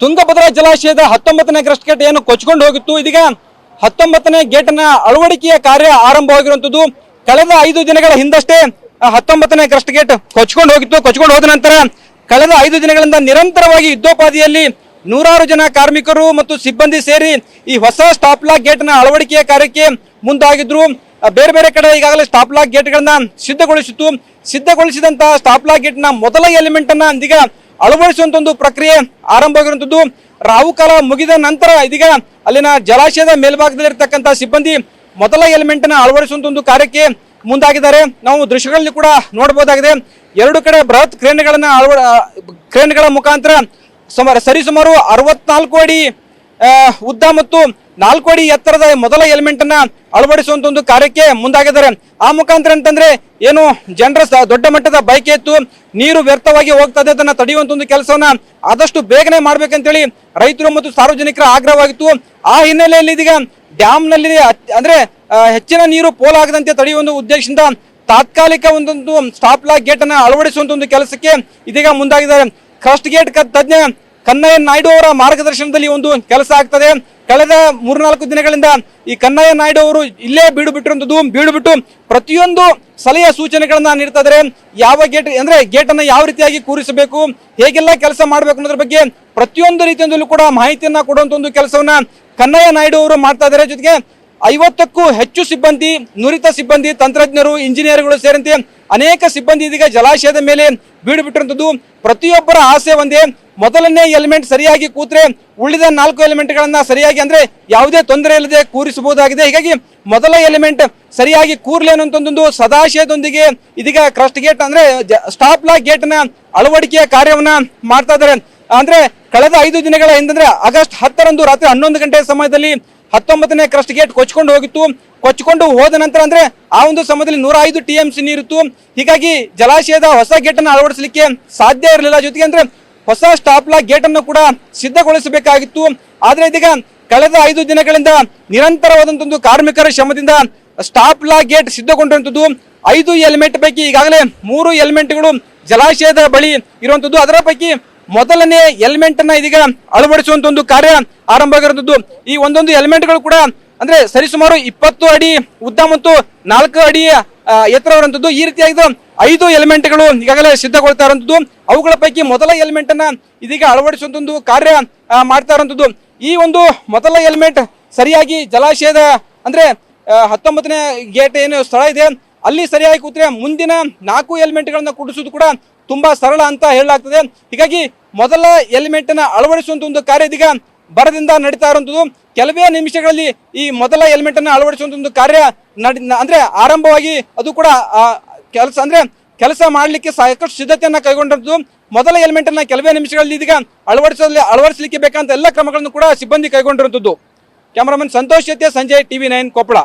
ತುಂಗಭದ್ರಾ ಜಲಾಶಯದ ಹತ್ತೊಂಬತ್ತನೇ crust gate ಏನು ಕೊಚ್ಕೊಂಡು ಹೋಗಿತ್ತು. ಇದೀಗ ಹತ್ತೊಂಬತ್ತನೇ ಗೇಟ್ನ ಅಳವಡಿಕೆಯ ಕಾರ್ಯ ಆರಂಭವಾಗಿರುವಂಥದ್ದು. ಕಳೆದ ಐದು ದಿನಗಳ ಹಿಂದಷ್ಟೇ ಹತ್ತೊಂಬತ್ತನೇ ಕ್ರಸ್ಟ್ ಗೇಟ್ ಕೊಚ್ಕೊಂಡು ಹೋಗಿತ್ತು. ಕೊಚ್ಕೊಂಡು ಹೋದ ನಂತರ ಕಳೆದ ಐದು ದಿನಗಳಿಂದ ನಿರಂತರವಾಗಿ ಯುದ್ಧೋಪಾದಿಯಲ್ಲಿ ನೂರಾರು ಜನ ಕಾರ್ಮಿಕರು ಮತ್ತು ಸಿಬ್ಬಂದಿ ಸೇರಿ ಈ ಹೊಸ ಸ್ಟಾಪ್ ಲಾಕ್ ಗೇಟ್ನ ಅಳವಡಿಕೆಯ ಕಾರ್ಯಕ್ಕೆ ಮುಂದಾಗಿದ್ರು. ಬೇರೆ ಬೇರೆ ಕಡೆ ಈಗಾಗಲೇ ಸ್ಟಾಪ್ ಲಾಕ್ ಗೇಟ್ಗಳನ್ನ ಸಿದ್ಧಗೊಳಿಸಿತ್ತು. ಸಿದ್ಧಗೊಳಿಸಿದಂತಹ ಸ್ಟಾಪ್ ಲಾಕ್ ಗೇಟ್ನ ಮೊದಲ ಎಲಿಮೆಂಟ್ ಅನ್ನ ಇದೀಗ ಅಳವಡಿಸುವಂತ ಪ್ರಕ್ರಿಯೆ ಆರಂಭವಾಗಿರುವಂಥದ್ದು ರಾವು ಕಾಲ ಮುಗಿದ ನಂತರ ಇದೀಗ ಅಲ್ಲಿನ ಜಲಾಶಯದ ಮೇಲ್ಭಾಗದಲ್ಲಿರ್ತಕ್ಕಂಥ ಸಿಬ್ಬಂದಿ ಮೊದಲ ಎಲಿಮೆಂಟ್ ಅನ್ನ ಒಂದು ಕಾರ್ಯಕ್ಕೆ ಮುಂದಾಗಿದ್ದಾರೆ. ನಾವು ದೃಶ್ಯಗಳಲ್ಲಿ ಕೂಡ ನೋಡಬಹುದಾಗಿದೆ. ಎರಡು ಕಡೆ ಬೃಹತ್ ಕ್ರೇನ್ಗಳನ್ನ ಅಳವ ಕ್ರೇನ್ಗಳ ಮುಖಾಂತರ ಸುಮಾರು ಸರಿಸುಮಾರು ಅರವತ್ನಾಲ್ಕು ಅಡಿ ಉದ್ದ ಮತ್ತು ನಾಲ್ಕು ಅಡಿ ಎತ್ತರದ ಮೊದಲ ಎಲಿಮೆಂಟ್ ಅನ್ನ ಅಳವಡಿಸುವಂತ ಒಂದು ಕಾರ್ಯಕ್ಕೆ ಮುಂದಾಗಿದ್ದಾರೆ. ಆ ಮುಖಾಂತರ ಅಂತಂದ್ರೆ ಏನು ಜನರ ದೊಡ್ಡ ಮಟ್ಟದ ಬೈಕ್ ಎತ್ತು, ನೀರು ವ್ಯರ್ಥವಾಗಿ ಹೋಗ್ತದೆ ಅದನ್ನ ತಡೆಯುವಂತ ಒಂದು ಕೆಲಸವನ್ನ ಆದಷ್ಟು ಬೇಗನೆ ಮಾಡ್ಬೇಕಂತೇಳಿ ರೈತರು ಮತ್ತು ಸಾರ್ವಜನಿಕರ ಆಗ್ರಹವಾಗಿತ್ತು. ಆ ಹಿನ್ನೆಲೆಯಲ್ಲಿ ಇದೀಗ ಡ್ಯಾಮ್ನಲ್ಲಿ ಅಂದ್ರೆ ಹೆಚ್ಚಿನ ನೀರು ಪೋಲಾಗದಂತೆ ತಡೆಯುವ ಒಂದು ಉದ್ದೇಶದಿಂದ ತಾತ್ಕಾಲಿಕ ಒಂದೊಂದು ಸ್ಟಾಪ್ ಲಾಕ್ ಗೇಟ್ ಅನ್ನ ಅಳವಡಿಸುವಂತ ಒಂದು ಕೆಲಸಕ್ಕೆ ಇದೀಗ ಮುಂದಾಗಿದ್ದಾರೆ. ಕ್ರಸ್ಟ್ ಗೇಟ್ ತಜ್ಞ ಕನ್ನಯ್ಯ ನಾಯ್ಡು ಅವರ ಮಾರ್ಗದರ್ಶನದಲ್ಲಿ ಒಂದು ಕೆಲಸ ಆಗ್ತದೆ. ಕಳೆದ ಮೂರ್ನಾಲ್ಕು ದಿನಗಳಿಂದ ಈ ಕನ್ನಯ್ಯ ನಾಯ್ಡು ಅವರು ಇಲ್ಲೇ ಬೀಡು ಬಿಟ್ಟಿರುವಂಥದ್ದು ಬೀಡು ಬಿಟ್ಟು ಪ್ರತಿಯೊಂದು ಸಲಹೆ ಸೂಚನೆಗಳನ್ನ ನೀಡ್ತಾ ಇದ್ದಾರೆ. ಯಾವ ಗೇಟ್, ಅಂದ್ರೆ ಗೇಟ್ ಯಾವ ರೀತಿಯಾಗಿ ಕೂರಿಸಬೇಕು, ಹೇಗೆಲ್ಲ ಕೆಲಸ ಮಾಡಬೇಕು ಅನ್ನೋದ್ರ ಬಗ್ಗೆ ಪ್ರತಿಯೊಂದು ರೀತಿಯಿಂದಲೂ ಕೂಡ ಮಾಹಿತಿಯನ್ನ ಕೊಡುವಂತ ಒಂದು ಕೆಲಸವನ್ನ ಕನ್ನಯ್ಯ ನಾಯ್ಡು ಅವರು ಮಾಡ್ತಾ ಇದ್ದಾರೆ. ಜೊತೆಗೆ ಐವತ್ತಕ್ಕೂ ಹೆಚ್ಚು ಸಿಬ್ಬಂದಿ, ನುರಿತ ಸಿಬ್ಬಂದಿ, ತಂತ್ರಜ್ಞರು, ಇಂಜಿನಿಯರ್ಗಳು ಸೇರಿದಂತೆ ಅನೇಕ ಸಿಬ್ಬಂದಿ ಇದೀಗ ಜಲಾಶಯದ ಮೇಲೆ ಬೀಡುಬಿಟ್ಟಿರುವಂಥದ್ದು ಪ್ರತಿಯೊಬ್ಬರ ಆಸೆ ಒಂದೇ, ಮೊದಲನೇ ಎಲಿಮೆಂಟ್ ಸರಿಯಾಗಿ ಕೂತ್ರೆ ಉಳಿದ ನಾಲ್ಕು ಎಲಿಮೆಂಟ್ಗಳನ್ನು ಸರಿಯಾಗಿ ಅಂದರೆ ಯಾವುದೇ ತೊಂದರೆ ಇಲ್ಲದೆ ಕೂರಿಸಬಹುದಾಗಿದೆ. ಹೀಗಾಗಿ ಮೊದಲ ಎಲಿಮೆಂಟ್ ಸರಿಯಾಗಿ ಕೂರ್ಲಿ ಅನ್ನುವಂತ ಒಂದು ಸದಾಶಯದೊಂದಿಗೆ ಇದೀಗ ಕ್ರಸ್ಟ್ ಗೇಟ್ ಅಂದರೆ ಸ್ಟಾಪ್ ಲಾಕ್ ಗೇಟ್ನ ಅಳವಡಿಕೆಯ ಕಾರ್ಯವನ್ನು ಮಾಡ್ತಾ ಇದ್ದಾರೆ. ಅಂದರೆ ಕಳೆದ ಐದು ದಿನಗಳ ಹಿಂದಂದ್ರೆ ಆಗಸ್ಟ್ ಹತ್ತರಂದು ರಾತ್ರಿ ಹನ್ನೊಂದು ಗಂಟೆ ಸಮಯದಲ್ಲಿ ಹತ್ತೊಂಬತ್ತನೇ ಕ್ರಸ್ಟ್ ಗೇಟ್ ಕೊಚ್ಕೊಂಡು ಹೋಗಿತ್ತು. ಕೊಚ್ಕೊಂಡು ಹೋದ ನಂತರ ಅಂದ್ರೆ ಆ ಒಂದು ಸಮಯದಲ್ಲಿ ನೂರ ಐದು ಟಿ ಎಂ ಸಿ ನೀರಿತ್ತು. ಹೀಗಾಗಿ ಜಲಾಶಯದ ಹೊಸ ಗೇಟ್ ಅನ್ನು ಅಳವಡಿಸಲಿಕ್ಕೆ ಸಾಧ್ಯ ಇರಲಿಲ್ಲ. ಜೊತೆಗೆ ಅಂದ್ರೆ ಹೊಸ ಸ್ಟಾಪ್ ಲಾಕ್ ಗೇಟ್ ಅನ್ನು ಕೂಡ ಸಿದ್ಧಗೊಳಿಸಬೇಕಾಗಿತ್ತು. ಆದ್ರೆ ಇದೀಗ ಕಳೆದ ಐದು ದಿನಗಳಿಂದ ನಿರಂತರವಾದಂತ ಒಂದು ಕಾರ್ಮಿಕರ ಶ್ರಮದಿಂದ ಸ್ಟಾಪ್ ಲಾಕ್ ಗೇಟ್ ಸಿದ್ಧಗೊಂಡಿರುವಂತದ್ದು. ಐದು ಎಲಿಮೆಂಟ್ ಪೈಕಿ ಈಗಾಗಲೇ ಮೂರು ಎಲಿಮೆಂಟ್ಗಳು ಜಲಾಶಯದ ಬಳಿ ಇರುವಂತದ್ದು. ಅದರ ಪೈಕಿ ಮೊದಲನೇ ಎಲಿಮೆಂಟ್ ಅನ್ನ ಇದೀಗ ಅಳವಡಿಸುವಂತ ಒಂದು ಕಾರ್ಯ ಆರಂಭ ಆಗಿರುವಂತದ್ದು. ಈ ಒಂದೊಂದು ಎಲಿಮೆಂಟ್ಗಳು ಕೂಡ ಅಂದ್ರೆ ಸರಿಸುಮಾರು ಇಪ್ಪತ್ತು ಅಡಿ ಉದ್ದ ಮತ್ತು ನಾಲ್ಕು ಅಡಿ ಆ, ಎತ್ತರ ಇರುವಂತದ್ದು. ಈ ರೀತಿಯಾಗಿ ಐದು ಎಲಿಮೆಂಟ್ಗಳು ಈಗಾಗಲೇ ಸಿದ್ಧಗೊಳ್ತಾ ಇರುವಂತದ್ದು. ಅವುಗಳ ಪೈಕಿ ಮೊದಲ ಎಲಿಮೆಂಟ್ ಅನ್ನ ಇದೀಗ ಅಳವಡಿಸುವಂತ ಒಂದು ಕಾರ್ಯ ಮಾಡ್ತಾ ಇರುವಂತದ್ದು. ಈ ಒಂದು ಮೊದಲ ಎಲಿಮೆಂಟ್ ಸರಿಯಾಗಿ ಜಲಾಶಯದ ಅಂದ್ರೆ ಹತ್ತೊಂಬತ್ತನೇ ಗೇಟ್ ಏನು ಸ್ಥಳ ಇದೆ ಅಲ್ಲಿ ಸರಿಯಾಗಿ ಕೂತ್ರೆ ಮುಂದಿನ ನಾಲ್ಕು ಎಲಿಮೆಂಟ್ ಗಳನ್ನ ಕೂಡಿಸೋದು ಕೂಡ ತುಂಬಾ ಸರಳ ಅಂತ ಹೇಳಲಾಗ್ತದೆ. ಹೀಗಾಗಿ ಮೊದಲ ಎಲಿಮೆಂಟ್ ಅನ್ನ ಅಳವಡಿಸುವಂತ ಒಂದು ಕಾರ್ಯ ಇದೀಗ ಬರದಿಂದ ನಡೀತಾ ಇರುವಂತದ್ದು. ಕೆಲವೇ ನಿಮಿಷಗಳಲ್ಲಿ ಈ ಮೊದಲ ಎಲಿಮೆಂಟ್ ಅನ್ನ ಅಳವಡಿಸುವಂತ ಒಂದು ಕಾರ್ಯ ನಡಿ ಅಂದ್ರೆ ಆರಂಭವಾಗಿ ಅದು ಕೂಡ ಕೆಲಸ ಅಂದ್ರೆ ಕೆಲಸ ಮಾಡಲಿಕ್ಕೆ ಸಾಕಷ್ಟು ಸಿದ್ಧತೆಯನ್ನು ಕೈಗೊಂಡದ್ದು ಮೊದಲ ಎಲಿಮೆಂಟ್ ಅನ್ನ ಕೆಲವೇ ನಿಮಿಷಗಳಲ್ಲಿ ಇದೀಗ ಅಳವಡಿಸಲಿ ಅಳವಡಿಸಲಿಕ್ಕೆ ಬೇಕಂತ ಎಲ್ಲ ಕ್ರಮಗಳನ್ನು ಕೂಡ ಸಿಬ್ಬಂದಿ ಕೈಗೊಂಡಿರುವಂತದ್ದು. ಕ್ಯಾಮರಾಮನ್ ಸಂತೋಷ್ ಜೊತೆ ಸಂಜಯ್, ಟಿವಿ ನೈನ್, ಕೊಪ್ಪಳ.